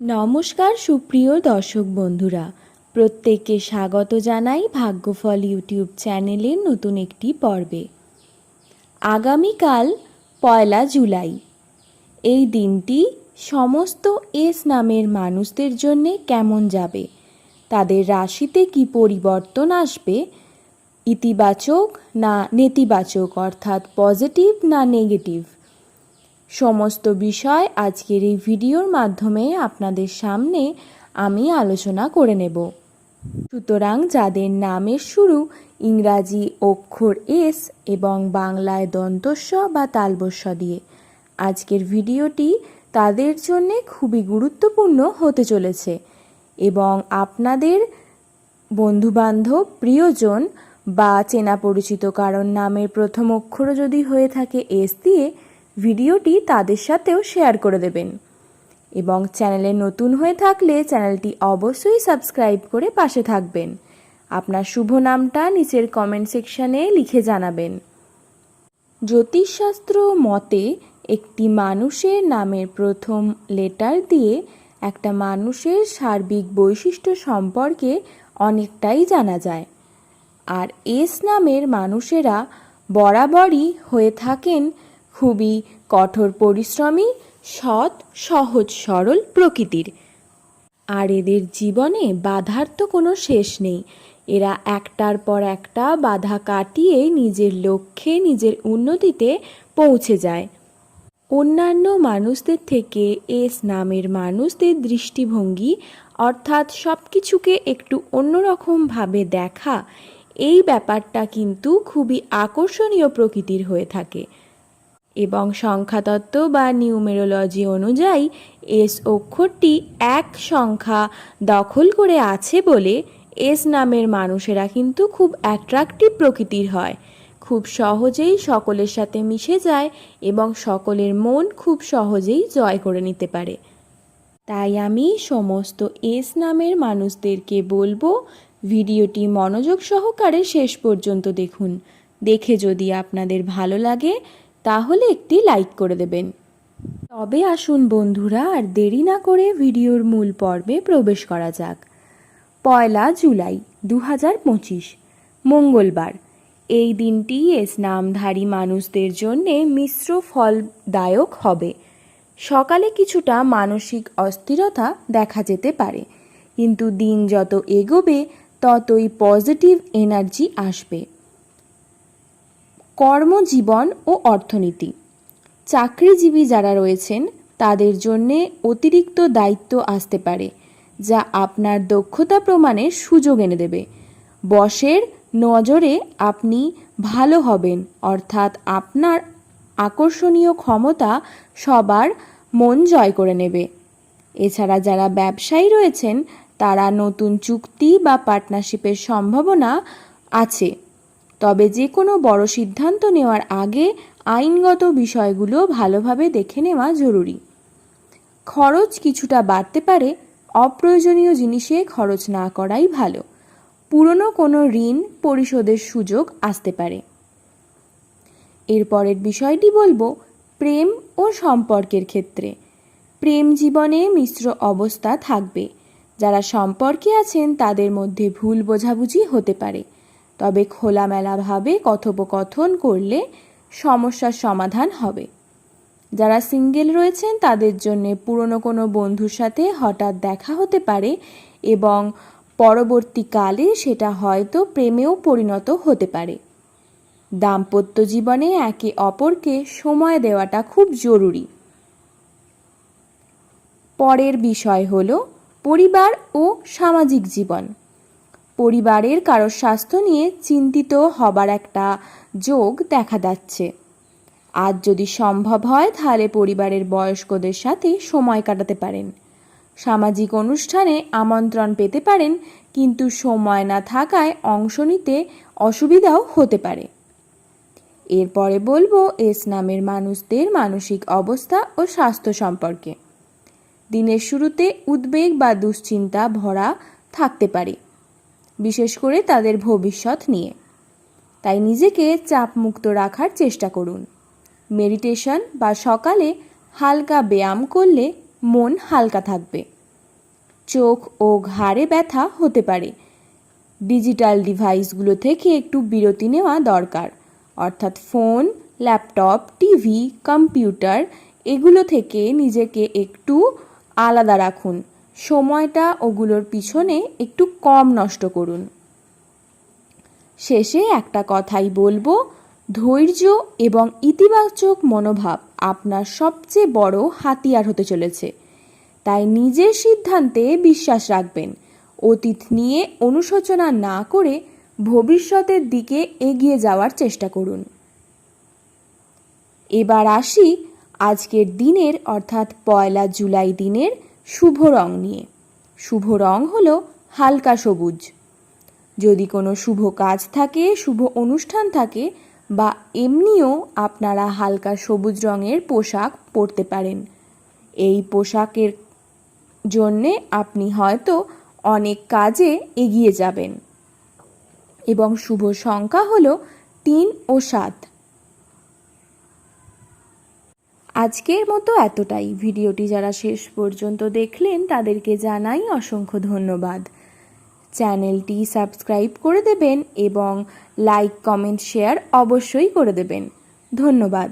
নমস্কার সুপ্রিয় দর্শক বন্ধুরা। প্রত্যেককে স্বাগত জানাই ভাগ্যফল ইউটিউব চ্যানেলের নতুন একটি পর্বে। আগামীকাল পয়লা জুলাই। এই দিনটি সমস্ত এস নামের মানুষদের জন্যে কেমন যাবে, তাদের রাশিতে কি পরিবর্তন আসবে, ইতিবাচক না নেতিবাচক, অর্থাৎ পজিটিভ না নেগেটিভ সমস্ত বিষয় আজকের এই ভিডিওর মাধ্যমে আপনাদের সামনে আমি আলোচনা করে নেব। সুতরাং যাদের নামের শুরু ইংরাজি অক্ষর এস এবং বাংলায় দন্তস্ব বা তালবস্ব দিয়ে, আজকের ভিডিওটি তাদের জন্যে খুবই গুরুত্বপূর্ণ হতে চলেছে এবং আপনাদের বন্ধুবান্ধব, প্রিয়জন বা চেনা পরিচিত কারণ নামের প্রথম অক্ষর যদি হয়ে থাকে এস দিয়ে ভিডিওটি তাদের সাথেও শেয়ার করে দেবেন। এবং চ্যানেলে নতুন হয়ে থাকলে চ্যানেলটি অবশ্যই সাবস্ক্রাইব করে পাশে থাকবেন। আপনার শুভ নামটা নিচের কমেন্ট সেকশানে লিখে জানাবেন। জ্যোতিষশাস্ত্র মতে, একটি মানুষের নামের প্রথম লেটার দিয়ে একটা মানুষের সার্বিক বৈশিষ্ট্য সম্পর্কে অনেকটাই জানা যায়। আর এস নামের মানুষেরা বরাবরই হয়ে থাকেন খুবই কঠোর পরিশ্রমী, সৎ, সহজ, সরল প্রকৃতির। আর এদের জীবনে বাধার তো কোনো শেষ নেই। এরা একটার পর একটা বাধা কাটিয়ে নিজের লক্ষ্যে, নিজের উন্নতিতে পৌঁছে যায়। অন্যান্য মানুষদের থেকে এস নামের মানুষদের দৃষ্টিভঙ্গি, অর্থাৎ সব কিছুকে একটু অন্যরকমভাবে দেখা, এই ব্যাপারটা কিন্তু খুবই আকর্ষণীয় প্রকৃতির হয়ে থাকে। এবং সংখ্যাতত্ত্ব বা নিউমেরোলজি অনুযায়ী এস অক্ষরটি এক সংখ্যা দখল করে আছে বলে এস নামের মানুষেরা কিন্তু খুব অ্যাট্রাকটিভ প্রকৃতির হয়। খুব সহজেই সকলের সাথে মিশে যায় এবং সকলের মন খুব সহজেই জয় করে নিতে পারে। তাই আমি সমস্ত এস নামের মানুষদেরকে বলব, ভিডিওটি মনোযোগ সহকারে শেষ পর্যন্ত দেখুন। দেখে যদি আপনাদের ভালো লাগে তাহলে একটি লাইক করে দেবেন। তবে আসুন বন্ধুরা, আর দেরি না করে ভিডিওর মূল পর্বে প্রবেশ করা যাক। পয়লা জুলাই দু হাজার পঁচিশ, মঙ্গলবার। এই দিনটি এস নামধারী মানুষদের জন্যে মিশ্র ফলদায়ক হবে। সকালে কিছুটা মানসিক অস্থিরতা দেখা যেতে পারে, কিন্তু দিন যত এগোবে, ততই পজিটিভ এনার্জি আসবে। কর্মজীবন ও অর্থনীতি। চাকরিজীবী যারা রয়েছেন, তাদের জন্যে অতিরিক্ত দায়িত্ব আসতে পারে, যা আপনার দক্ষতা প্রমাণের সুযোগ এনে দেবে। বসের নজরে আপনি ভালো হবেন, অর্থাৎ আপনার আকর্ষণীয় ক্ষমতা সবার মন জয় করে নেবে। এছাড়া যারা ব্যবসায়ী রয়েছেন, তারা নতুন চুক্তি বা পার্টনারশিপের সম্ভাবনা আছে। তবে যে কোনো বড় সিদ্ধান্ত নেওয়ার আগে আইনগত বিষয়গুলো ভালোভাবে দেখে নেওয়া জরুরি। খরচ কিছুটা বাড়তে পারে, অপ্রয়োজনীয় জিনিসে খরচ না করাই ভালো। পুরনো কোনো ঋণ পরিশোধের সুযোগ আসতে পারে। এরপরের বিষয়টি বলব, প্রেম ও সম্পর্কের ক্ষেত্রে। প্রেম জীবনে মিশ্র অবস্থা থাকবে। যারা সম্পর্কে আছেন তাদের মধ্যে ভুল বোঝাবুঝি হতে পারে। তবে খোলামেলাভাবে কথোপকথন করলে সমস্যার সমাধান হবে। যারা সিঙ্গেল রয়েছেন, তাদের জন্য পুরনো কোনো বন্ধুর সাথে হঠাৎ দেখা হতে পারে এবং পরবর্তীকালে সেটা হয়তো প্রেমেও পরিণত হতে পারে। দাম্পত্য জীবনে একে অপরকে সময় দেওয়াটা খুব জরুরি। পরের বিষয় হল পরিবার ও সামাজিক জীবন। পরিবারের কারোর স্বাস্থ্য নিয়ে চিন্তিত হবার একটা যোগ দেখা যাচ্ছে। আজ যদি সম্ভব হয়, তাহলে পরিবারের বয়স্কদের সাথে সময় কাটাতে পারেন। সামাজিক অনুষ্ঠানে আমন্ত্রণ পেতে পারেন, কিন্তু সময় না থাকায় অংশ নিতে অসুবিধাও হতে পারে। এরপরে বলব, এস নামের মানুষদের মানসিক অবস্থা ও স্বাস্থ্য সম্পর্কে। দিনের শুরুতে উদ্বেগ বা দুশ্চিন্তা ভরা থাকতে পারে। বিশেষ করে তাদের ভবিষ্যৎ নিয়ে। তাই নিজেকে চাপমুক্ত রাখার চেষ্টা করুন। মেডিটেশন বা সকালে হালকা ব্যায়াম করলে মন হালকা থাকবে। চোখ ও ঘাড়ে ব্যথা হতে পারে। ডিজিটাল ডিভাইসগুলো থেকে একটু বিরতি নেওয়া দরকার, অর্থাৎ ফোন, ল্যাপটপ, টিভি, কম্পিউটার, এগুলো থেকে নিজেকে একটু আলাদা রাখুন। সময়টা ওগুলোর পিছনে একটু কম নষ্ট করুন। শেষে একটা কথাই বলব, ধৈর্য এবং ইতিবাচক মনোভাব আপনার সবচেয়ে বড় হাতিয়ার হতে চলেছে। তাই নিজের সিদ্ধান্তে বিশ্বাস রাখবেন। অতীত নিয়ে অনুশোচনা না করে ভবিষ্যতের দিকে এগিয়ে যাওয়ার চেষ্টা করুন। এবার আসি আজকের দিনের, অর্থাৎ পয়লা জুলাই দিনের শুভ রং নিয়ে। শুভ রং হলো হালকা সবুজ। যদি কোনো শুভ কাজ থাকে, শুভ অনুষ্ঠান থাকে বা এমনিও আপনারা হালকা সবুজ রঙের পোশাক পরতে পারেন। এই পোশাকের জন্যে আপনি হয়তো অনেক কাজে এগিয়ে যাবেন। এবং শুভ সংখ্যা হলো তিন ও সাত। আজকের মতো এতটাই। ভিডিওটি যারা শেষ পর্যন্ত দেখলেন, তাদেরকে জানাই অসংখ্য ধন্যবাদ। চ্যানেলটি সাবস্ক্রাইব করে দেবেন এবং লাইক, কমেন্ট, শেয়ার অবশ্যই করে দেবেন। ধন্যবাদ।